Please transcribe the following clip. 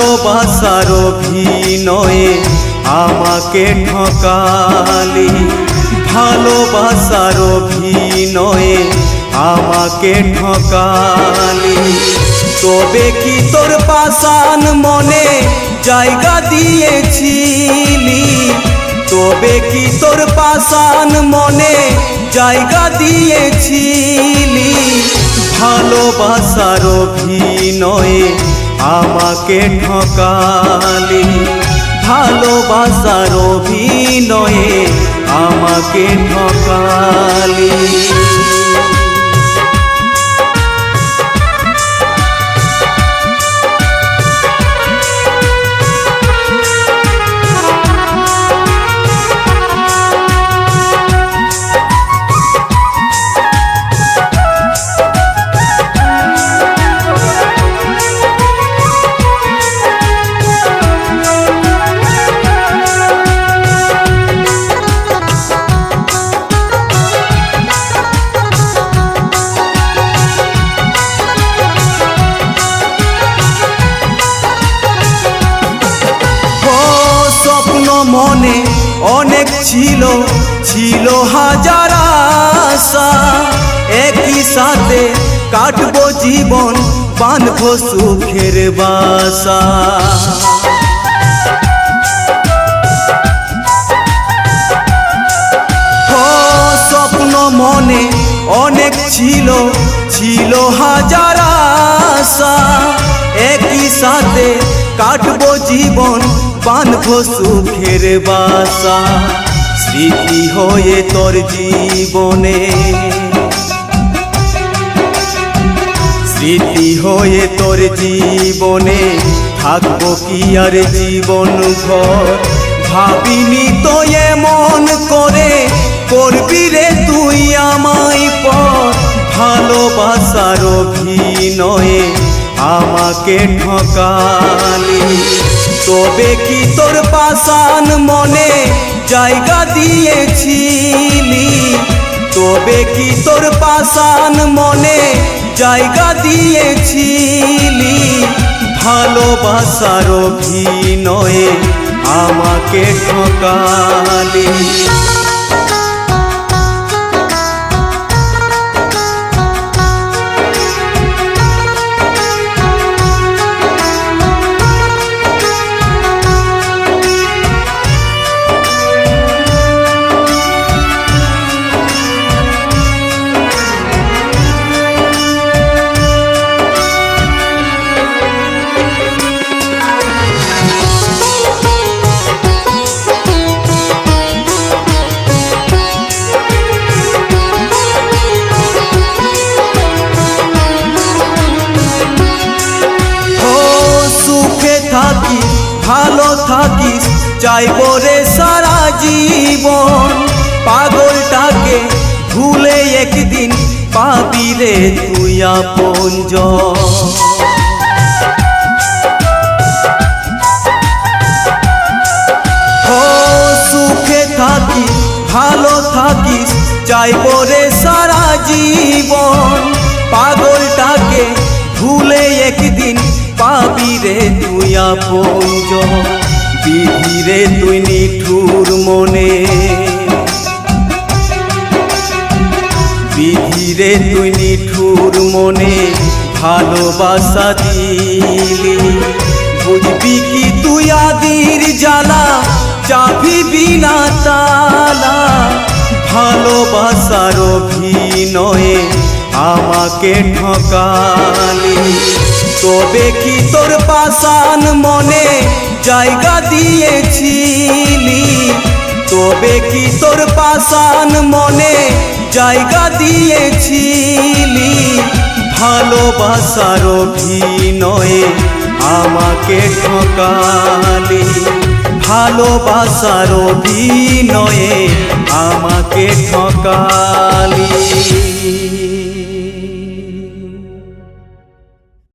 ভালোবাসার অভিনয়ে আমাকে ঠকালি। ভালোবাসার অভিনয়ে আমাকে ঠকালি। তবে কি তোর পাশান মনে জায়গা দিয়েছিলি? তবে কি তোর পাশান মনে জায়গা দিয়েছিলি? ভালোবাসার অভিনয়ে আমাকে ঠকালি। ভালোবাসার অভিনয়ে আমাকে ঠকালি। মনে অনেক ছিল ছিল হাজার আশা। একই সাথে কাটবো জীবন, বাঁধবো সুখের বাসা। স্বপ্ন মনে অনেক ছিল ছিল হাজার আশা। একই সাথে কাটবো জীবন বাঁধবো সুখের বাসা, স্মৃতি হয়ে তোর জীবনে। স্মৃতি হয়ে তোর জীবনে থাকব কি আর জীবন ভর ভাবিনি তো এমন করে করবি রে তুই আমায় পর। ভালোবাসার অভিনয়ে আমাকে ঠকালি। তবে কি তোর পাশান মনে জায়গা দিয়েছিলি তবে কি তোর পাশান মনে জায়গা দিয়েছিলি ভালোবাসার অভিনয়ে আমাকে ঠকালি। চাইব রে সারা জীবন পাগলটাকে ভুলে একদিন পাবি রে তুই আপন সুখে থাকি ভালো থাকিস চাইব রে সারা জীবন পাগলটাকে ভুলে একদিন পাবি রে তুই আপন বিধি রে তুই নিঠুর মনে। বিধি রে তুই নিঠুর মনে ভালোবাসা দিলি। বুঝবি কি তুই আদির জ্বালা চাবি বিনা তালা ভালোবাসার অভিনয়ে আমাকে ঠকালি। তবে কি তোর পাশান মনে জায়গা দিয়েছিলি। তবে কি তোর পাশান মনে জায়গা দিয়েছিলি? ভালোবাসার অভিনয়ে আমাকে ঠকালি। ভালোবাসার অভিনয়ে আমাকে ঠকালি।